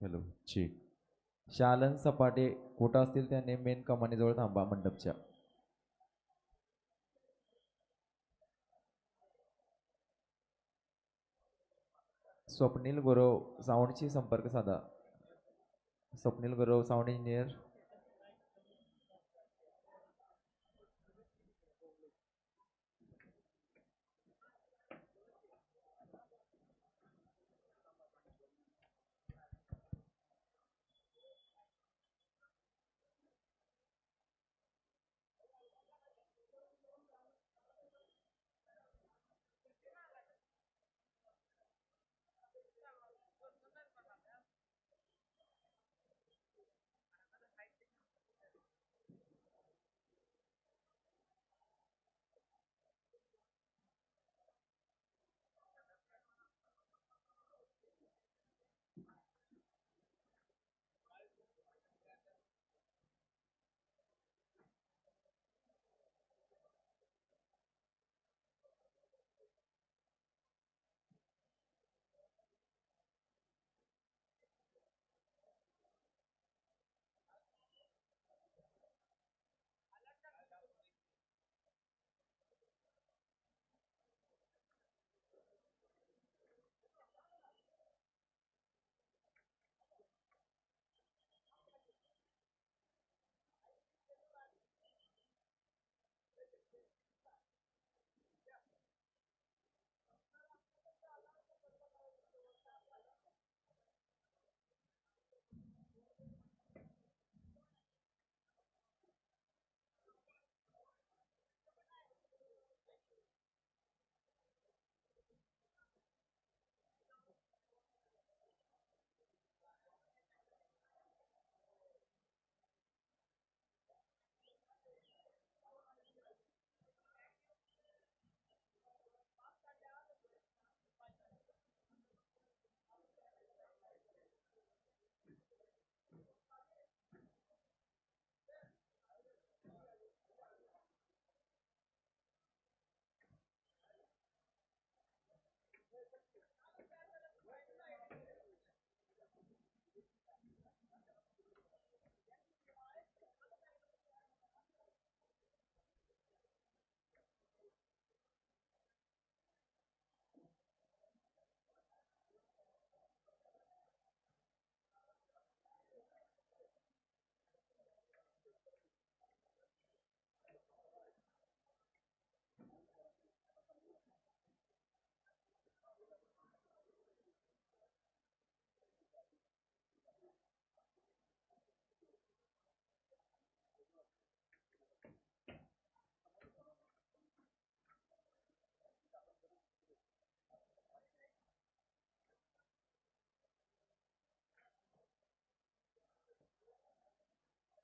Hello ठीक शालन सपाटे कुठं असतील त्याने मेन कमानीजवळ थांबा मंडपच्या. स्वप्नील गुरव साऊंडशी संपर्क साधा. Swapnil Gurav sound engineer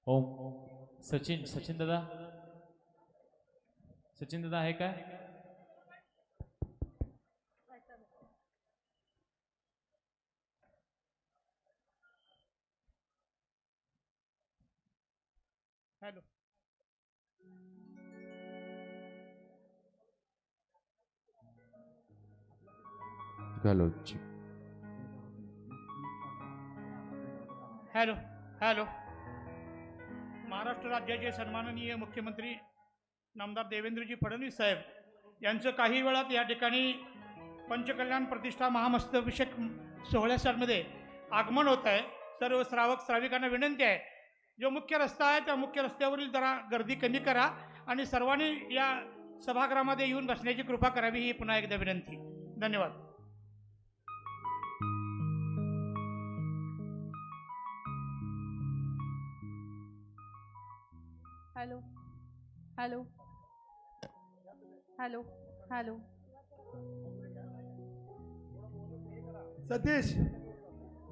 Om. Sachin Sachin दादा? सचिन दादा आहे काय हॅलो. Hello hello. महाराष्ट्र राज्याचे सन्माननीय मुख्यमंत्री नामदार देवेंद्रजी फडणवीस साहेब यांचं काही वेळात या ठिकाणी पंचकल्याण प्रतिष्ठा महामस्तभिषेक सोहळ्यामध्ये आगमन होत आहे. सर्व श्रावक श्राविकांना विनंती आहे जो मुख्य रस्ता आहे त्या मुख्य रस्त्यावरील जरा गर्दी कमी करा आणि सर्वांनी या सभागृहामध्ये येऊन बसण्याची कृपा करावी ही पुन्हा एकदा विनंती. धन्यवाद. Hello. Hello. Hello. Hello. Satish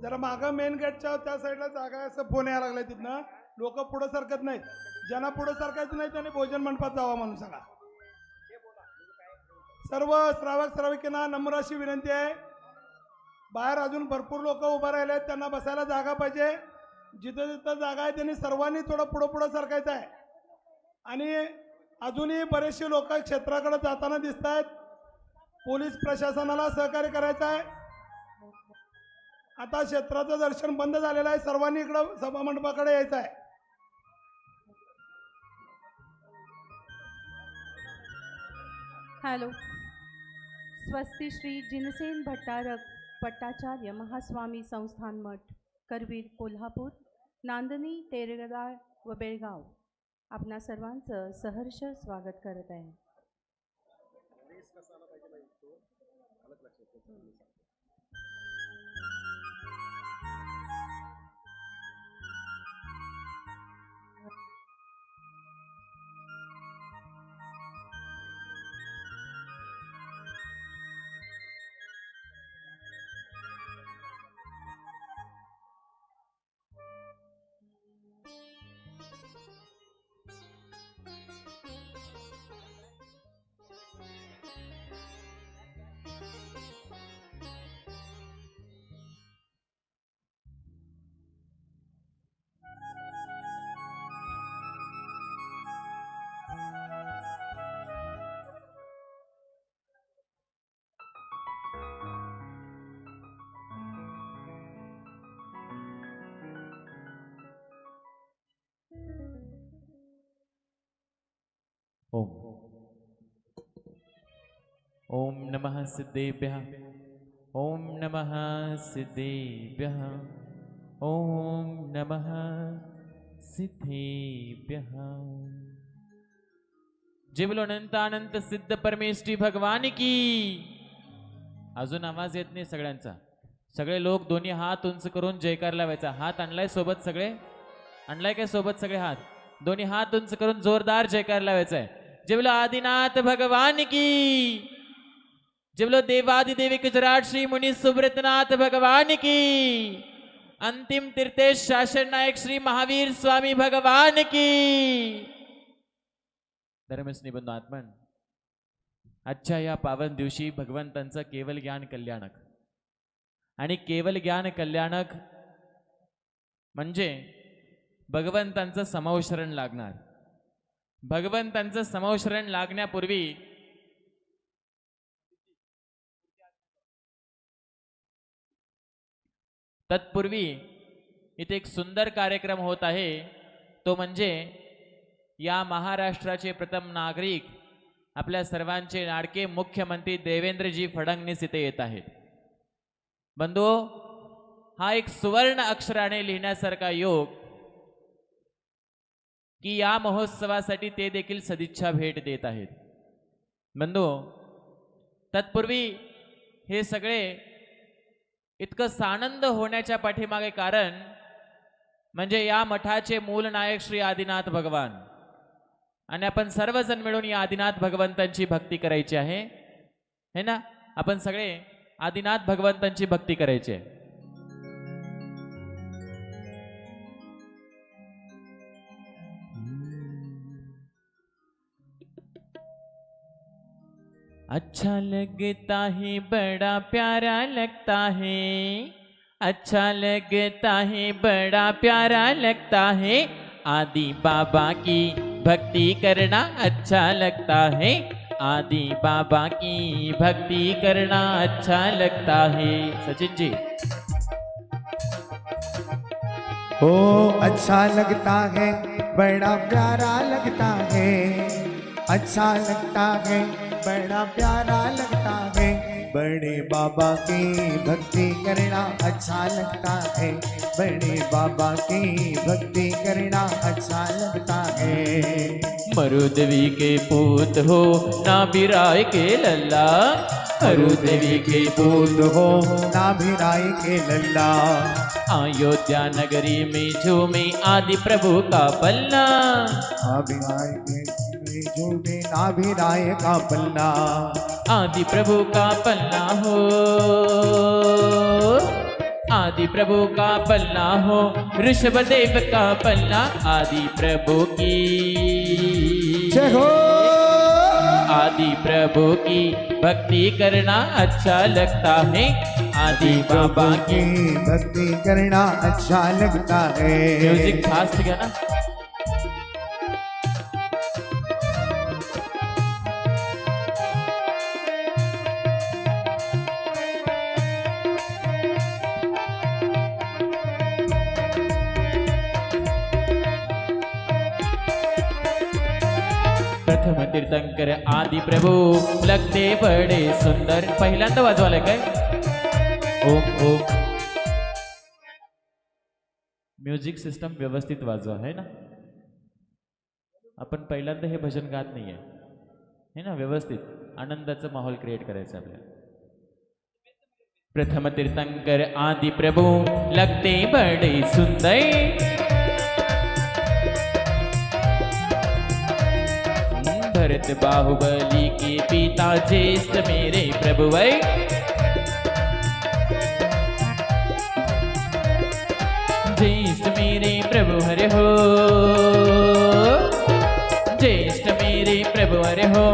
जरा मागं मेन गेटच्या त्या साईडला जागा आहे असं फोन यायला लागलाय तिथनं. लोक पुढं सरकत नाहीत. ज्यांना पुढं सरकायचं नाही त्यांनी भोजन मंडपात जावा म्हणून सांगा. सर्व श्रावक श्राविकांना नम्र अशी विनंती आहे. बाहेर अजून भरपूर लोक उभं राहिले आहेत त्यांना बसायला जागा पाहिजे. जिथं जिथं जागा आहे त्यांनी सर्वांनी थोडं पुढं पुढं सरकायचं आहे. आणि अजूनही बरेचसे लोक क्षेत्राकडे जाताना दिसत आहेत पोलीस प्रशासनाला सहकार्य करायचं आहे. आता क्षेत्राचं दर्शन बंद झालेलं आहे. सर्वांनी इकडं सभामंडपाकडे यायचं आहे. हॅलो. स्वस्ती श्री जिनसेन भट्टारक भट्टाचार्य महास्वामी संस्थान मठ करवीर कोल्हापूर नांदणी तेरगदाळ व बेळगाव. आपणा सर्वांचं सहर्ष स्वागत करत आहे. ओम। ओम नमः सिद्धेभ्यः। ओम नमः सिद्धेभ्यः। ओम नमः सिद्धेभ्यः। जे बोलो अनंत अनंत सिद्ध परमेष्ठी भगवान की। अजून आवाज येत नाही सगळ्यांचा। सगळे लोक दोन्ही हात उंच करून जयकार लावायचा. हात आणलाय सोबत सगळे? आणलाय काय सोबत सगळे हात? दोन्ही हात उंच करून जोरदार जयकार लावायचा आहे जे बोलो आदिनाथ भगवान की। जे बोलो देवादिदेवी गुजरात श्री मुनि सुब्रतनाथ भगवान की। अंतिम तीर्थेश शासन नायक श्री महावीर स्वामी भगवान की। धर्मस्नी निबंध आत्मन आजच्या या पावन दिवशी भगवंतांचं केवल ज्ञान कल्याणक. आणि केवल ज्ञान कल्याणक म्हणजे भगवंतांचं समावशरण लागणार. भगवंतांचं समवशरण लागण्यापूर्वी तत्पूर्वी इथे एक सुंदर कार्यक्रम होत आहे. तो म्हणजे या महाराष्ट्राचे प्रथम नागरिक आपल्या सर्वांचे लाडके मुख्यमंत्री देवेंद्रजी फडणवीस इथे येत आहेत. बंधू हा एक सुवर्ण अक्षराने लिहिण्यासारखा योग की या महोत्सवासाठी ते देखील सदिच्छा भेट देत आहेत. बंधू तत्पूर्वी हे सगळे इतकं सानंद होण्याच्या पाठीमागे कारण म्हणजे या मठाचे मूल नायक श्री आदिनाथ भगवान. आणि आपण सर्वजण मिळून या आदिनाथ भगवंतांची भक्ती करायची आहे. है ना? आपण सगळे आदिनाथ भगवंतांची भक्ती करायची आहे. अच्छा लगता है, बड़ा प्यारा लगता है। अच्छा लगता है, बड़ा प्यारा लगता है। आदि बाबा की भक्ति करना अच्छा लगता है। आदि बाबा की भक्ति करना अच्छा लगता है। सचिन जी। ओ अच्छा लगता है, बड़ा प्यारा लगता है। अच्छा लगता है बड़ा प्यारा लगता है। बड़े बाबा की भक्ति करना अच्छा लगता है। बड़े बाबा की भक्ति करना अच्छा लगता है। मरुदेवी के पूत हो ना बिराय के लल्ला। मरुदेवी के पूत हो ना भिराई के लल्ला। अयोध्या नगरी में झूमे आदि प्रभु का पल्ला। अभिराय के झूठे ना भिराय का पल्ला आदि प्रभु का पल्ला हो। आदि प्रभु का पल्ला हो। ऋषभ देव का पल्ला आदि प्रभु की। जय हो। आदि प्रभु की भक्ति करना अच्छा लगता है। आदि बाबा की भक्ति करना अच्छा लगता है। म्यूज़िक फास्ट गया प्रथम तीर्थंकर आदि प्रभू लगते बडे सुंदर. पहिल्यांदा वाजवायला काय? ओम ओम. म्युझिक सिस्टम व्यवस्थित वाजवा है ना? आपण पहिल्यांदा हे भजन गात नाहीये. हे ना? व्यवस्थित. आनंदाचं माहोल क्रिएट करायचं आपल्याला. प्रथम तीर्थंकर आदि प्रभू लगते बड़े सुंदर. भरत बाहुबली के पिता ज्येष्ठ मेरे प्रभु वै ज्येष्ठ मेरे प्रभु हरे हो। ज्येष्ठ मेरे प्रभु हरे हो।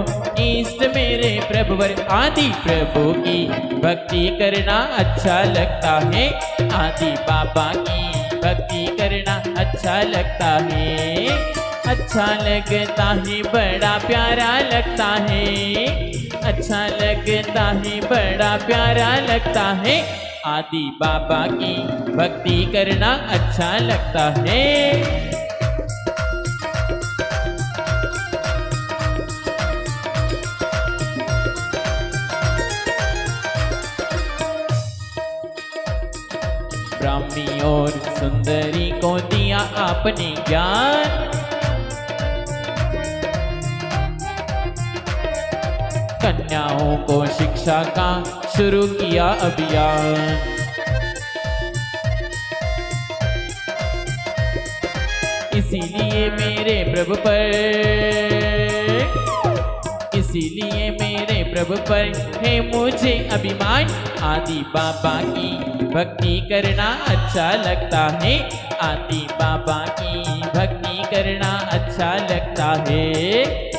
इष्ट मेरे प्रभु वर आदि प्रभु की भक्ति करना अच्छा लगता है। आदि बाबा की भक्ति करना अच्छा लगता है। अच्छा लगता है बड़ा प्यारा लगता है। अच्छा लगता है बड़ा प्यारा लगता है। आदि बाबा की भक्ति करना अच्छा लगता है। ब्राह्मी और सुंदरी को दिया आपने ज्ञान। कन्याओं को शिक्षा का शुरू किया अभियान। इसीलिए मेरे प्रभु पर, इसीलिए मेरे प्रभु पर है मुझे अभिमान। आदि बाबा की भक्ति करना अच्छा लगता है। आदि बाबा की भक्ति करना अच्छा लगता है।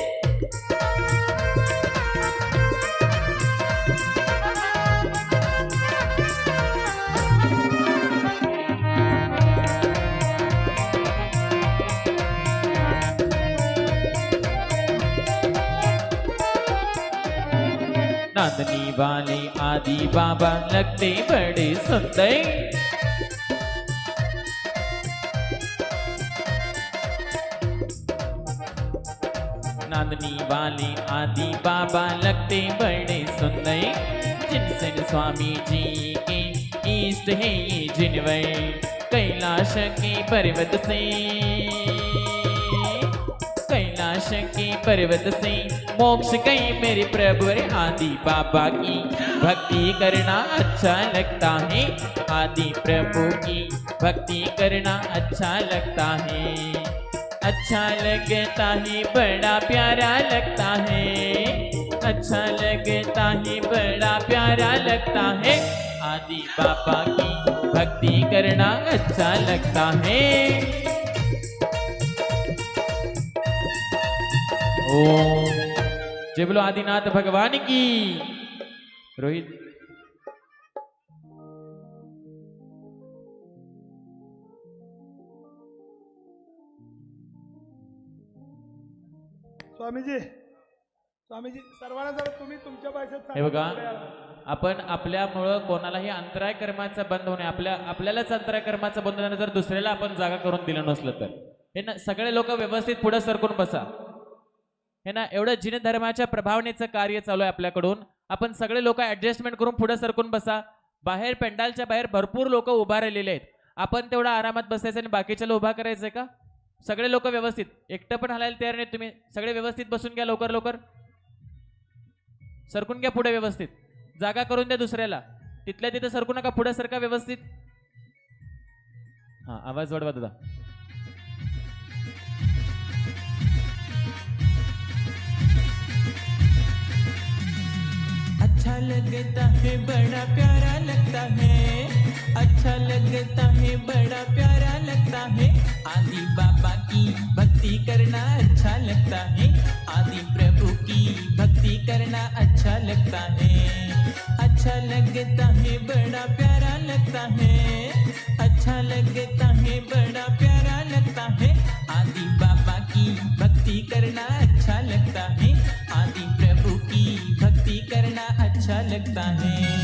वाले आदि बाबा लगते बड़े सुंदर। नांदनी वाले आदि बाबा लगते बड़े सुंदर। जिनसे स्वामी जी के इष्ट है ये जिनवर। कैलाश के पर्वत से। कैलाश के पर्वत से। मोक्ष गई मेरे प्रभु रे, आदि बाबा की। भक्ति करना अच्छा लगता है, आदि प्रभु की। भक्ति करना अच्छा लगता है। अच्छा लगता है, बड़ा प्यारा लगता है। अच्छा लगता है, बड़ा प्यारा लगता है, आदि बाबा की। भक्ति करना अच्छा लगता है। ओम जय बोलो आदिनाथ भगवान की। रोहित। स्वामीजी स्वामीजी सर्वांना जर तुम्ही तुमच्या भाषेत हे बघा. आपण आपल्यामुळं कोणालाही अंतराय कर्माचा बंद होणे आपल्या आपल्यालाच अंतराय कर्माचा बंद होणे जर दुसऱ्याला आपण जागा करून दिलं नसलं तर. हे ना सगळे लोक व्यवस्थित पुढे सरकून बसा. हे ना एवढं जिन धर्माच्या प्रभावनेचं कार्य चालू आहे आपल्याकडून. आपण सगळे लोक ऍडजस्टमेंट करून पुढे सरकून बसा. बाहेर पेंडालच्या बाहेर भरपूर लोक उभा राहिलेले आहेत. आपण तेवढा आरामात बसायचं आणि बाकीच्याला उभा करायचं का? सगळे लोक व्यवस्थित. एकटं पण हलायला तयार नाही तुम्ही. सगळे व्यवस्थित बसून घ्या लवकर लवकर. सरकून घ्या पुढे व्यवस्थित. जागा करून द्या दुसऱ्याला. तिथल्या तिथं सरकू नका पुढे सरका व्यवस्थित. हा आवाज वाढवा दादा. अच्छा लगता है, बड़ा प्यारा लगता है। अच्छा लगता है, बड़ा प्यारा लगता है। आदि बाबा की भक्ति करना अच्छा लगता है। आदि प्रभु की भक्ति करना अच्छा लगता है। अच्छा लगता है, बड़ा प्यारा लगता है। अच्छा लगता है, बड़ा प्यारा लगता है। लगता है